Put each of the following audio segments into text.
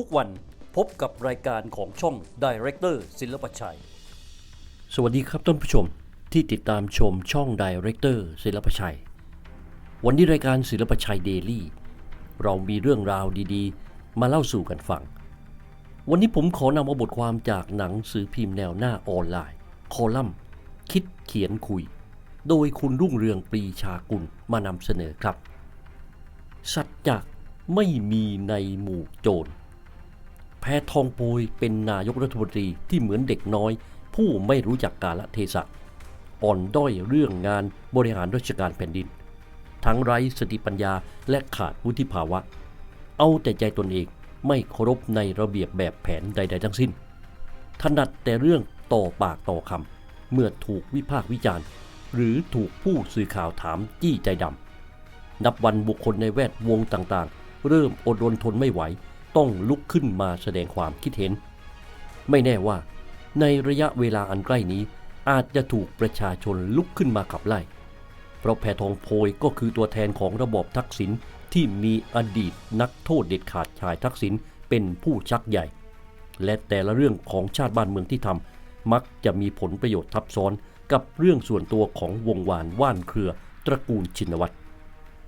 ทุกวันพบกับรายการของช่อง Director ศิลปชัย สวัสดีครับท่านผู้ชมที่ติดตามชมช่อง Director ศิลปชัย วันนี้รายการศิลปชัยเดลี่เรามีเรื่องราวดีๆ มาเล่าสู่กันฟัง วันนี้ผมขอนำเอาบทความจากหนังสือพิมพ์แนวหน้าออนไลน์ คอลัมน์ คิดเขียนคุย โดยคุณรุ่งเรืองปรีชากุลมานำเสนอครับ สัจจะไม่มีในหมู่โจร พทองโปยเป็นนายกรัฐมนตรีที่เหมือนเด็กน้อย ผู้ไม่รู้จักกาลเทศะอ่อนด้อยเรื่องงานบริหารราชการแผ่นดิน ทั้งไร้สติปัญญาและขาดวุฒิภาวะ เอาแต่ใจตนเองไม่เคารพในระเบียบแบบแผนใด ๆ ทั้งสิ้น ถนัดแต่เรื่องต่อปากต่อคำเมื่อถูกวิพากษ์วิจารณ์ หรือถูกผู้สื่อข่าวถามจี้ใจดำนับวันบุคคลในแวดวงต่างๆ เริ่มอดรนทนไม่ไหว ต้องลุกขึ้นมาแสดงความคิดเห็น ไม่แน่ว่า ในระยะเวลาอันใกล้นี้ อาจจะถูกประชาชนลุกขึ้นมาขับไล่ เพราะแพทองโพยก็คือตัวแทนของระบอบทักษิณที่มีอดีตนักโทษเด็ดขาดชายทักษิณเป็นผู้ชักใหญ่ และแต่ละเรื่องของชาติบ้านเมืองที่ทำมักจะมีผลประโยชน์ทับซ้อนกับเรื่องส่วนตัวของวงวานว่านเครือตระกูลชินวัตร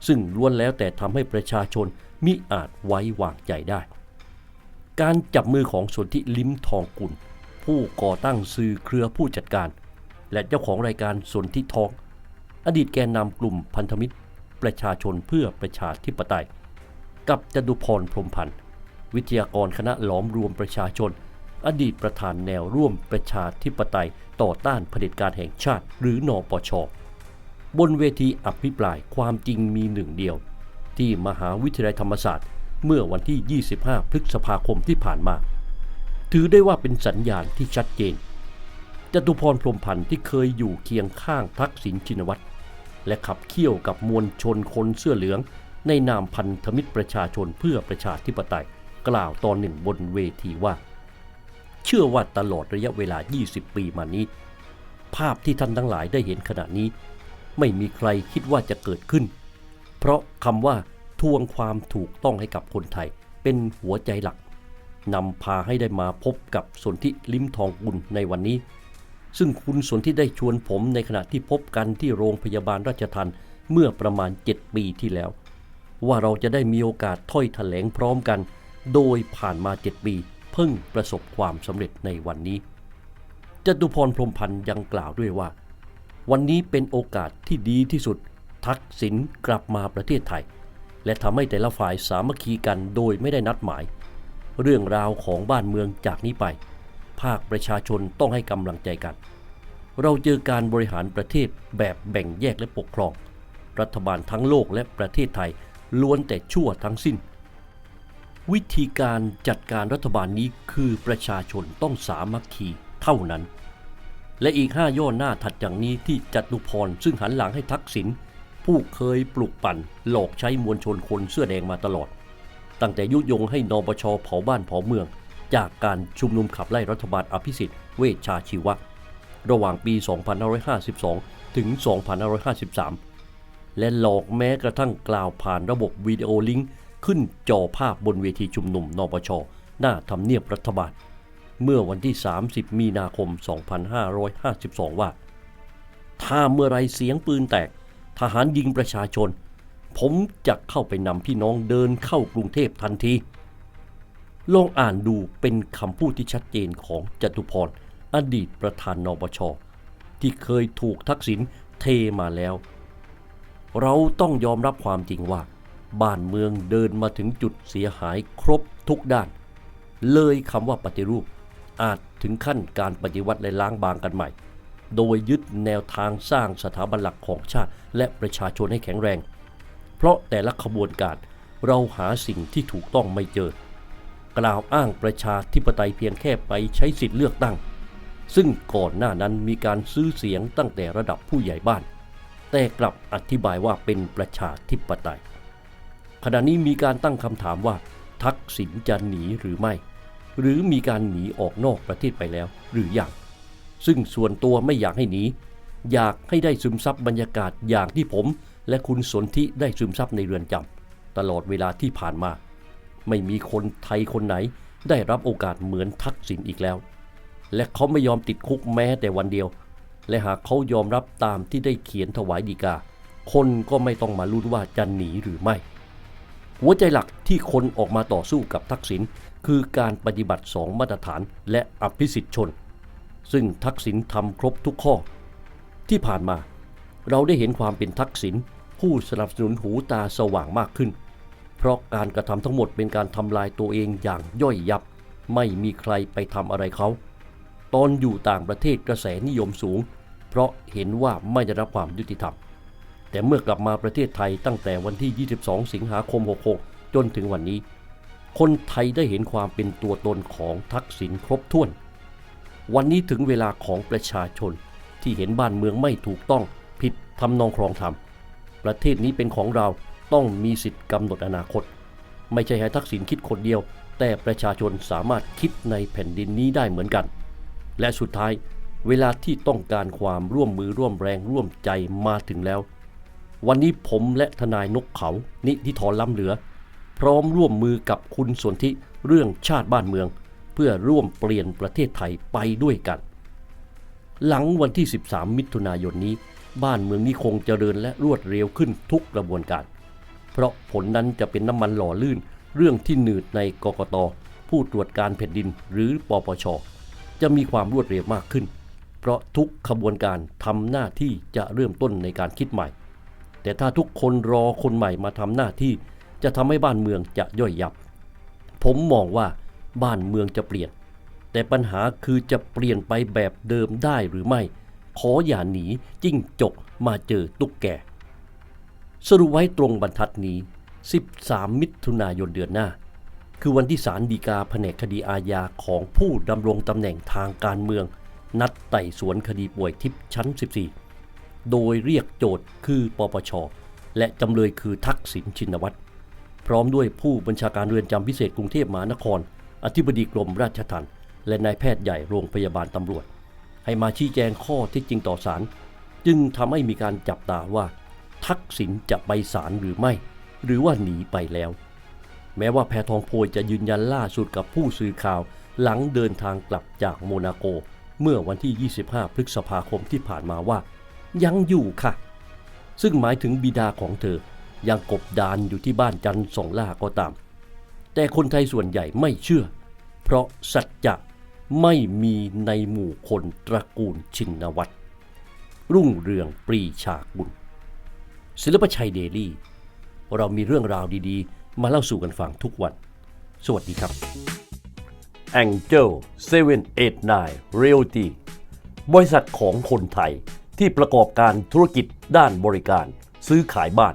ซึ่งล้วนแล้วแต่ทำให้ประชาชนมิอาจไว้วางใจได้ การจับมือของสนธิลิ้มทองกุล ผู้ก่อตั้งสื่อเครือผู้จัดการ และเจ้าของรายการสนธิทอง อดีตแกนนำกลุ่มพันธมิตร ประชาชนเพื่อประชาธิปไตย กับจตุพรพรมพันธ์วิทยากรคณะหลอมรวมประชาชน อดีตประธานแนวร่วมประชาธิปไตยต่อต้านเผด็จการแห่งชาติ หรือนอปช บนเวทีอภิปรายความจริงมีหนึ่งเดียว ที่มหาวิทยาลัยธรรมศาสตร์ เมื่อวันที่ 25 พฤษภาคมที่ผ่านมา ถือได้ว่าเป็นสัญญาณที่ชัดเจนจตุพรพรมพันธ์ที่เคยอยู่เคียงข้างทักษิณชินวัตรและขับเคี่ยวกับมวลชนคนเสื้อเหลือง ในนามพันธมิตรประชาชนเพื่อประชาธิปไตย กล่าวตอนหนึ่งบนเวทีว่า เชื่อว่าตลอดระยะเวลา 20 ปีมานี้ ภาพที่ท่านทั้งหลายได้เห็นขณะนี้ ไม่มีใครคิดว่าจะเกิดขึ้น เพราะคำว่าทวงความถูกต้องให้กับคนไทย เป็นหัวใจหลักนำพาให้ได้มาพบกับสนธิลิ้มทองกุลในวันนี้ ซึ่งคุณสนธิได้ชวนผมในขณะที่พบกันที่โรงพยาบาลราชทันเมื่อประมาณ 7 ปีที่แล้ว ว่าเราจะได้มีโอกาสถ้อยแถลงพร้อมกัน โดยผ่านมา 7 ปี เพิ่งประสบความสำเร็จในวันนี้จตุพรพรมพันธ์ยังกล่าวด้วยว่า วันนี้เป็นโอกาสที่ดีที่สุด ทักษิณกลับมาประเทศไทย และทำให้แต่ละฝ่ายสามัคคีกันโดยไม่ได้นัดหมาย เรื่องราวของบ้านเมืองจากนี้ไป ภาคประชาชนต้องให้กำลังใจกัน เราเจอการบริหารประเทศแบบแบ่งแยกและปกครอง รัฐบาลทั้งโลกและประเทศไทยล้วนแต่ชั่วทั้งสิ้น วิธีการจัดการรัฐบาลนี้คือประชาชนต้องสามัคคีเท่านั้น และอีกห้าย่อหน้าถัดจากนี้ที่จตุพรซึ่งหันหลังให้ทักษิณผู้เคยปลุกปั่นหลอกใช้มวลชนคนเสื้อแดงมาตลอด ตั้งแต่ยุยงให้นปชเผาบ้านเผาเมือง จากการชุมนุมขับไล่รัฐบาลอภิสิทธิ์เวชชาชีวะ ระหว่างปี 2552 ถึง 2553 และหลอกแม้กระทั่งกล่าวผ่านระบบวิดีโอลิงก์ขึ้นจอภาพบนเวทีชุมนุมนปชหน้าทำเนียบรัฐบาล เมื่อวันที่ 30 มีนาคม 2552 ว่า ถ้าเมื่อไรเสียงปืนแตก ทหารยิงประชาชน ผมจะเข้าไปนำพี่น้องเดินเข้ากรุงเทพทันที ลองอ่านดูเป็นคำพูดที่ชัดเจนของจตุพร อดีตประธานนปช ที่เคยถูกทักษิณเทมาแล้ว เราต้องยอมรับความจริงว่า บ้านเมืองเดินมาถึงจุดเสียหายครบทุกด้าน เลยคำว่าปฏิรูป อาจถึงขั้นการปฏิวัติและล้างบางกันใหม่ โดยยึดแนวทางสร้างสถาบันหลักของชาติ และประชาชนให้แข็งแรง เพราะแต่ละขบวนการเราหาสิ่งที่ถูกต้องไม่เจอ กล่าวอ้างประชาธิปไตยเพียงแค่ไปใช้สิทธิเลือกตั้ง ซึ่งก่อนหน้านั้นมีการซื้อเสียงตั้งแต่ระดับผู้ใหญ่บ้าน แต่กลับอธิบายว่าเป็นประชาธิปไตย ขณะนี้มีการตั้งคำถามว่า ทักษิณจะหนีหรือไม่ หรือมีการหนีออกนอกประเทศไปแล้วหรืออยังซึ่งส่วนตัวไม่อยากให้หนี อยากให้ได้ซึมซับบรรยากาศอย่างที่ผม และคุณสนธิได้ซึมซับในเรือนจำตลอดเวลาที่ผ่านมา ไม่มีคนไทยคนไหน ได้รับโอกาสเหมือนทักษิณอีกแล้ว และเขาไม่ยอมติดคุกแม้แต่วันเดียว และหากเขายอมรับตามที่ได้เขียนถวายดีกา คนก็ไม่ต้องมาลุ้นว่าจะหนีหรือไม่ หัวใจหลักที่คนออกมาต่อสู้กับทักษิณ คือการปฏิบัติสองมาตรฐานและอภิสิทธิชน ซึ่งทักษิณทำครบทุกข้อ ที่ผ่านมาเราได้เห็นความเป็นทักษิณผู้สนับสนุนหูตาสว่างมากขึ้น เพราะการกระทำทั้งหมดเป็นการทำลายตัวเองอย่างย่อยยับ ไม่มีใครไปทำอะไรเขา ตอนอยู่ต่างประเทศกระแสนิยมสูง เพราะเห็นว่าไม่ได้รับความยุติธรรม แต่เมื่อกลับมาประเทศไทยตั้งแต่วันที่ 22 สิงหาคม 66 จนถึงวันนี้ คนไทยได้เห็นความเป็นตัวตนของทักษิณครบถ้วน วันนี้ถึงเวลาของประชาชนที่เห็นบ้านเมืองไม่ถูกต้องผิดทำนองครองธรรม ประเทศนี้เป็นของเราต้องมีสิทธิ์กำหนดอนาคต ไม่ใช่ให้ทักษิณคิดคนเดียว แต่ประชาชนสามารถคิดในแผ่นดินนี้ได้เหมือนกัน และสุดท้ายเวลาที่ต้องการความร่วมมือร่วมแรงร่วมใจมาถึงแล้ว วันนี้ผมและทนายนกเขา นิธิธรล้ำเหลือ พร้อมร่วมมือกับคุณสนธิเรื่องชาติบ้านเมือง เพื่อร่วมเปลี่ยนประเทศไทยไปด้วยกัน หลังวันที่ 13 มิถุนายนนี้ บ้านเมืองนี้คงเจริญและรวดเร็วขึ้นทุกกระบวนการ เพราะผลนั้นจะเป็นน้ำมันหล่อลื่น เรื่องที่หนืดในกกต ผู้ตรวจการแผ่นดินหรือปปช จะมีความรวดเร็วมากขึ้น เพราะทุกขบวนการทำหน้าที่จะเริ่มต้นในการคิดใหม่ แต่ถ้าทุกคนรอคนใหม่มาทำหน้าที่ จะทำให้บ้านเมืองจะย่อยยับ ผมมองว่าบ้านเมืองจะเปลี่ยน แต่ปัญหาคือจะเปลี่ยนไปแบบเดิมได้หรือไม่ ขออย่าหนีจิ้งจกมาเจอตุ๊กแก สรุปไว้ตรงบรรทัดนี้ 13 มิถุนายนเดือนหน้า คือวันที่ศาลฎีกาแผนกคดีอาญาของผู้ดำรงตำแหน่งทางการเมือง นัดไต่สวนคดีป่วยทิพย์ชั้น 14 โดยเรียกโจทย์คือปปช และจำเลยคือทักษิณชินวัตร พร้อมด้วยผู้บัญชาการเรือนจำพิเศษกรุงเทพมหานคร อธิบดีกรมราชทัณฑ์และนายแพทย์ใหญ่โรงพยาบาลตำรวจ ให้มาชี้แจงข้อที่จริงต่อศาลจึงทำให้มีการจับตาว่า ทักษิณจะไปศาลหรือไม่ หรือว่าหนีไปแล้ว แม้ว่าแพทองโพยจะยืนยันล่าสุดกับผู้สื่อข่าวหลังเดินทางกลับจากโมนาโก เมื่อวันที่ 25 พฤษภาคมที่ผ่านมาว่า ยังอยู่ค่ะ ซึ่งหมายถึงบิดาของเธอ ยังกบดานอยู่ที่บ้านจันทร์สองล่าก็ตาม แต่คนไทยส่วนใหญ่ไม่เชื่อ เพราะสัจจะไม่มีในหมู่คนตระกูลชินวัตรรุ่งเรืองปรีชากุลศิลปชัยเดลี่ เรามีเรื่องราวดีๆ มาเล่าสู่กันฟังทุกวัน สวัสดีครับ Angel 789 Realty บริษัทของคนไทยที่ประกอบการธุรกิจด้านบริการซื้อขายบ้าน